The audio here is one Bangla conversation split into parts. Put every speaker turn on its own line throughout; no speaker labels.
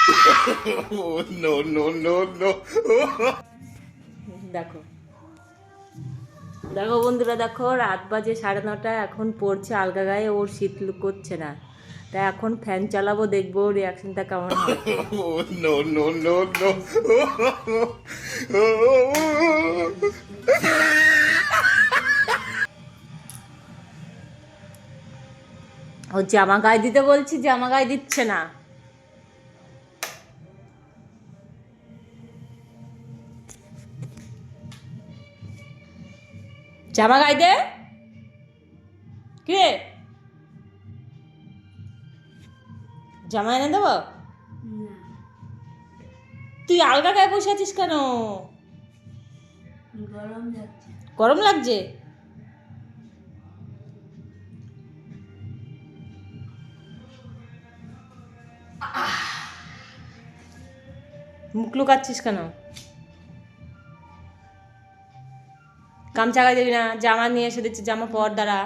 No, no, no, no.
দেখো দেখো বন্ধুরা দেখো রাত বাজে সাড়ে নটা এখন পড়ছে আলগা গায়ে ওর শীত করছে না তাই এখন ফ্যান চালাবো দেখব রিয়াকশনটা কেমন
no.
ও জামা গায়ে দিতে বলছি জামা গায়ে দিচ্ছে না জামা গায়ে দে কে জামা এনে দেবো? তুই আলগা গায়ে বসে আছিস কেন?
গরম
গরম লাগছে? মুখ লুকাচ্ছিস কেন? গামছা গায়ে দিবি না, জামা নিয়ে এসে দিচ্ছি, জামা পর দ্বারা।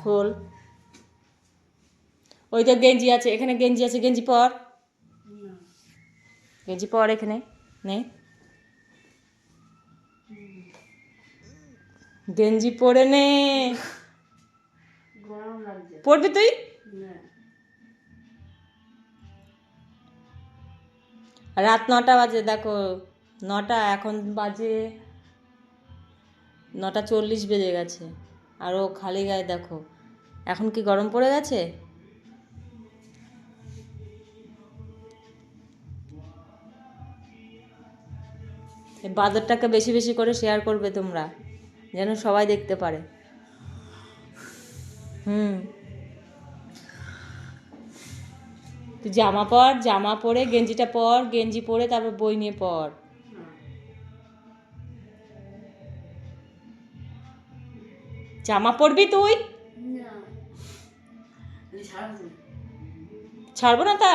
খোল। ওই তো গেঞ্জি আছে, এখানে গেঞ্জি আছে, গেঞ্জি পর। গেঞ্জি পর এখানে, নে। গেঞ্জি পরে নে। পরবি তুই? রাত নটা বাজে, দেখো। নটা, এখন বাজে নটা চল্লিশ বেজে গেছে। আর ও খালি গায়ে, দেখো। এখন কি গরম পড়ে গেছে? বাদরটাকে বেশি বেশি করে শেয়ার করবে তোমরা, যেন সবাই দেখতে পারে। হুম। জামা পর, জামা পরে, গেঞ্জিটা পর, গেঞ্জি পরে, তারপর বই নিয়ে পড় জামা পরবি তুই? ছাড়বো না তা?